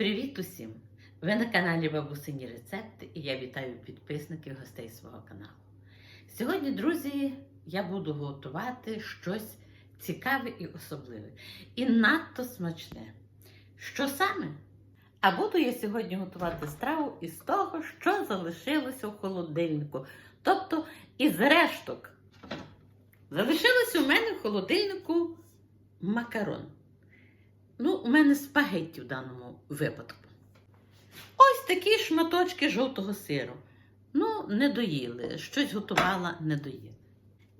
Привіт усім! Ви на каналі Бабусині Рецепти і я вітаю підписників гостей свого каналу. Сьогодні, друзі, я буду готувати щось цікаве і особливе. І надто смачне. Що саме? А буду я сьогодні готувати страву із того, що залишилося в холодильнику, тобто із решток. Залишилося у мене в холодильнику макарон. Ну, у мене спагетті в даному випадку. Ось такі шматочки жовтого сиру. Ну, не доїли. Щось готувала, не доїли.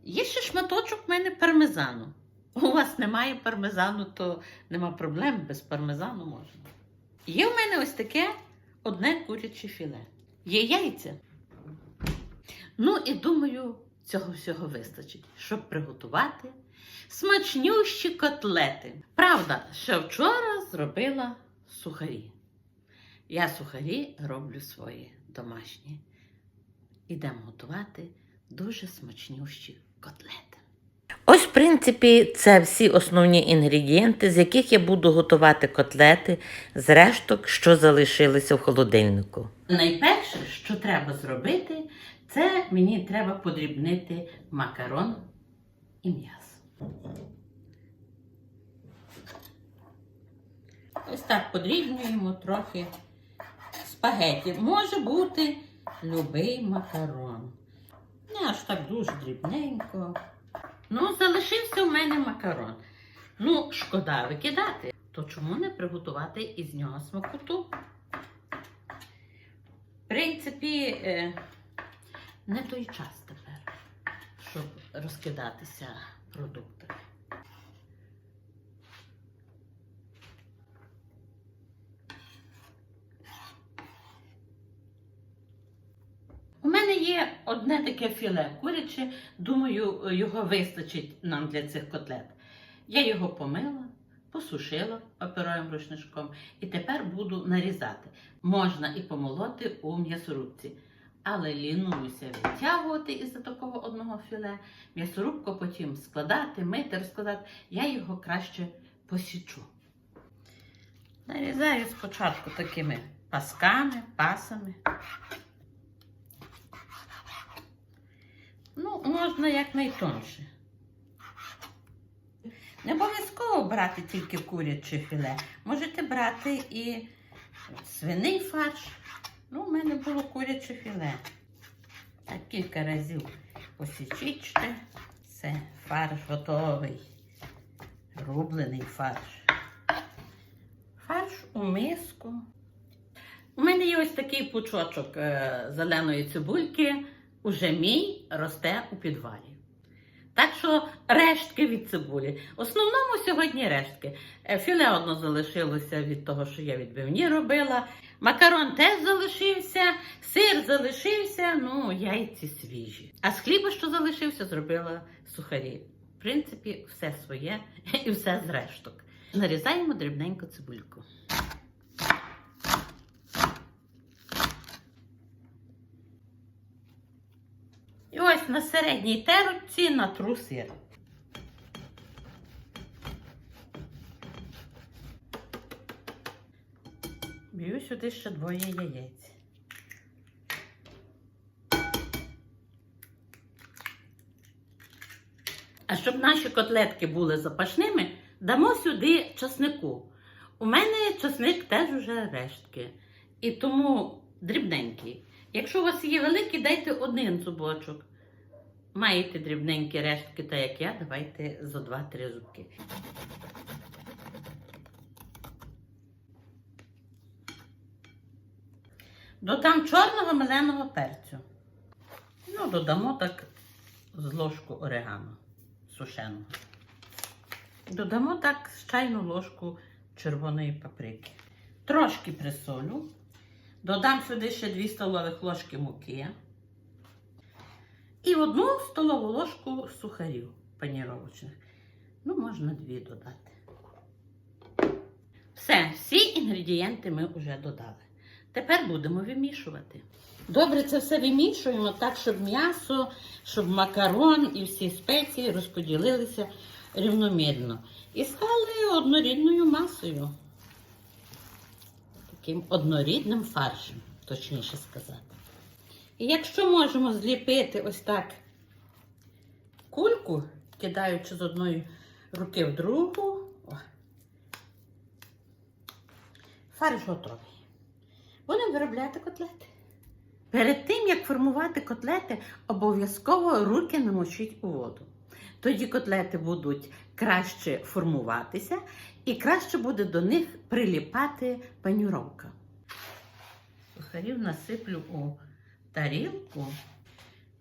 Є ще шматочок в мене пармезану. У вас немає пармезану, то нема проблем, без пармезану можна. Є в мене ось таке одне куряче філе. Є яйця. Ну і думаю, цього всього вистачить, щоб приготувати смачнющі котлети. Правда, ще вчора зробила сухарі. Я сухарі роблю свої домашні. Ідемо готувати дуже смачнющі котлети. Ось, в принципі, це всі основні інгредієнти, з яких я буду готувати котлети з решток, що залишилися в холодильнику. Найперше, що треба зробити, це мені треба подрібнити макарон і м'ясо. Ось так подрібнюємо трохи спагеті. Може бути любий макарон. Не аж так дуже дрібненько. Ну, залишився у мене макарон. Ну, шкода викидати. То чому не приготувати із нього смакоту? В принципі, е, не той час тепер, щоб розкидатися продуктами. У мене є одне таке філе куряче, думаю, його вистачить нам для цих котлет. Я його помила, посушила паперовим рушничком і тепер буду нарізати. Можна і помолоти у м'ясорубці. Але лінуюся відтягувати із-за такого одного філе. М'ясорубку потім складати, мити, розкладати. Я його краще посічу. Нарізаю спочатку такими пасками, пасами. Ну, можна якнайтонше. Не обов'язково брати тільки куряче філе. Можете брати і свиний фарш. Ну, у мене було куряче філе. Так кілька разів посічічте. Все, фарш готовий. Рублений фарш. Фарш у миску. У мене є ось такий пучочок е, зеленої цибульки. Уже мій росте у підвалі. Так що рештки від цибулі. В основному сьогодні рештки. Е, Філе одно залишилося від того, що я відбивні робила. Макарон теж залишився, сир залишився, ну, яйці свіжі. А з хліба, що залишився, зробила сухарі. В принципі, все своє і все з решток. Нарізаємо дрібненько цибульку. І ось на середній терці натру сир. Б'ю сюди ще двоє яєць. А щоб наші котлетки були запашними, дамо сюди часнику. У мене часник теж уже рештки. І тому дрібненький. Якщо у вас є великий, дайте один зубочок. Маєте дрібненькі рештки, так як я, давайте за 2-3 зубки. Додам чорного меленого перцю. Ну, додамо так з ложку орегано сушеного. Додамо так з чайну ложку червоної паприки. Трошки присолю. Додам сюди ще 2 столових ложки муки. І одну столову ложку сухарів паніровочних. Ну, можна дві додати. Все, всі інгредієнти ми вже додали. Тепер будемо вимішувати. Добре, це все вимішуємо так, щоб м'ясо, щоб макарон і всі спеції розподілилися рівномірно. І стали однорідною масою. Таким однорідним фаршем, точніше сказати. І якщо можемо зліпити ось так кульку, кидаючи з одної руки в другу, о, фарш готовий. Будемо виробляти котлети. Перед тим, як формувати котлети, обов'язково руки намочіть у воду. Тоді котлети будуть краще формуватися і краще буде до них приліпати панюровка. Сухарів насиплю у тарілку.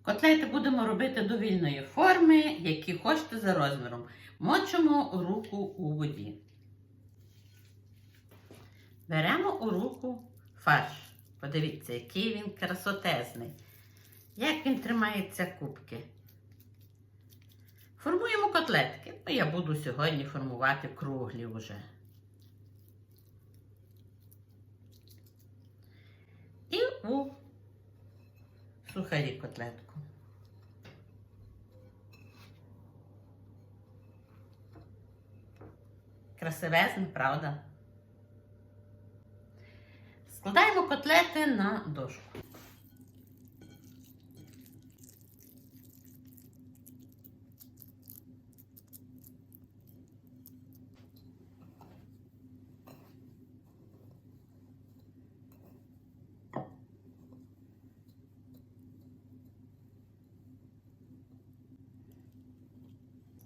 Котлети будемо робити довільної форми, які хочете за розміром. Мочимо руку у воді. Беремо у руку фарш. Подивіться, який він красотезний. Як він тримається кубки. Формуємо котлетки. Ну, я буду сьогодні формувати круглі вже. І у сухарі котлетку. Красивезно, правда? Складаємо котлети на дошку.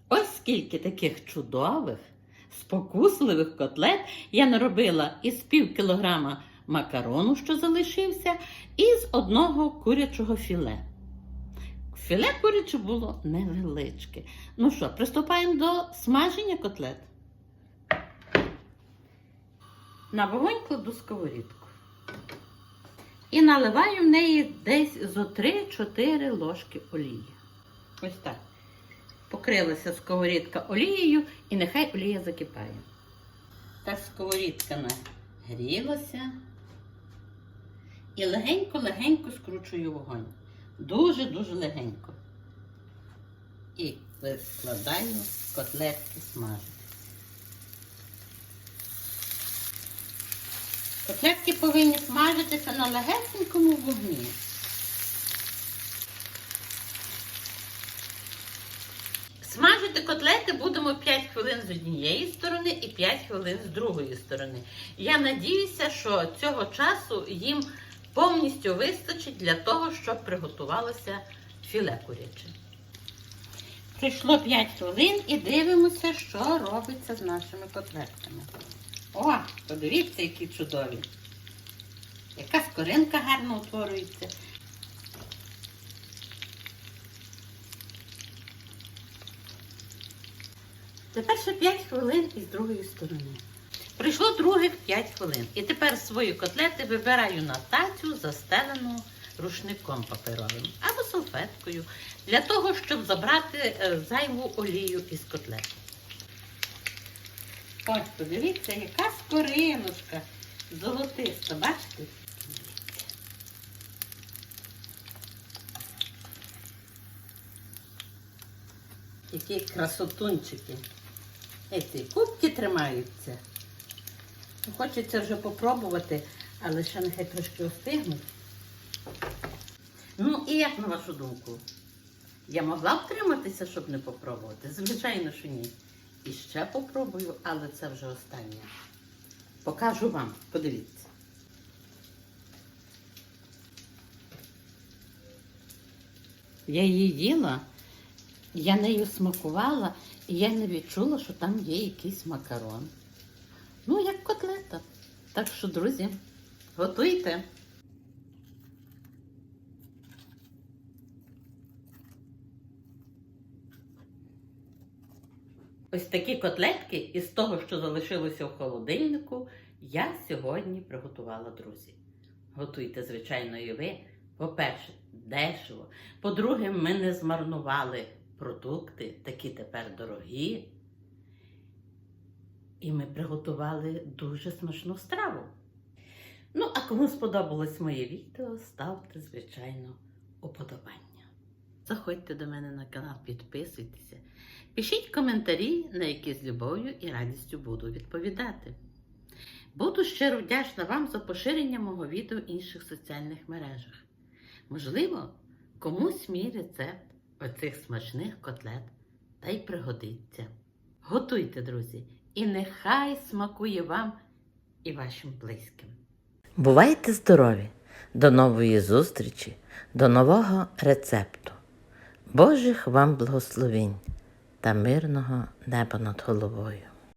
Ось скільки таких чудових, спокусливих котлет я наробила із пів кілограма макарону, що залишився, і з одного курячого філе. Філе куряче було невеличке. Ну що, приступаємо до смаження котлет. На вогонь кладу сковорідку. І наливаю в неї десь зо 3-4 ложки олії. Ось так. Покрилася сковорідка олією і нехай олія закипає. Так сковорідка нагрілася. І легенько-легенько скручую вогонь. Дуже-дуже легенько. І викладаю котлетки смажити. Котлетки повинні смажитися на легесенькому вогні. Смажити котлети будемо 5 хвилин з однієї сторони і 5 хвилин з другої сторони. Я надіюся, що цього часу їм повністю вистачить для того, щоб приготувалося філе куряче. Прийшло 5 хвилин і дивимося, що робиться з нашими котлетками. О, подивіться, які чудові. Яка скоринка гарно утворюється. Тепер ще 5 хвилин із другої сторони. Прийшло других 5 хвилин. І тепер свої котлети вибираю на тацю, застелену рушником паперовим або салфеткою, для того, щоб забрати е, зайву олію із котлет. Ось, подивіться, яка скориночка золотиста, бачите? Які красотунчики. Ці кубки тримаються. Ну, Хочеться вже попробувати, але ще нехай трошки остигнуть. Ну, і як на вашу думку? Я могла втриматися, щоб не попробувати? Звичайно, що ні. І ще попробую, але це вже останнє. Покажу вам, подивіться. Я її їла, я нею смакувала, і я не відчула, що там є якийсь макарон. Ну, як котлета. Так що, друзі, готуйте. Ось такі котлетки із того, що залишилося в холодильнику, я сьогодні приготувала, друзі. Готуйте, звичайно, і ви. По-перше, дешево. По-друге, ми не змарнували продукти, такі тепер дорогі. І ми приготували дуже смачну страву. Ну, а кому сподобалось моє відео, ставте, звичайно, уподобання. Заходьте до мене на канал, підписуйтеся. Пишіть коментарі, на які з любов'ю і радістю буду відповідати. Буду щиро вдячна вам за поширення мого відео в інших соціальних мережах. Можливо, комусь мій рецепт оцих смачних котлет та й пригодиться. Готуйте, друзі, і нехай смакує вам і вашим близьким. Бувайте здорові! До нової зустрічі, до нового рецепту. Божих вам благословень та мирного неба над головою.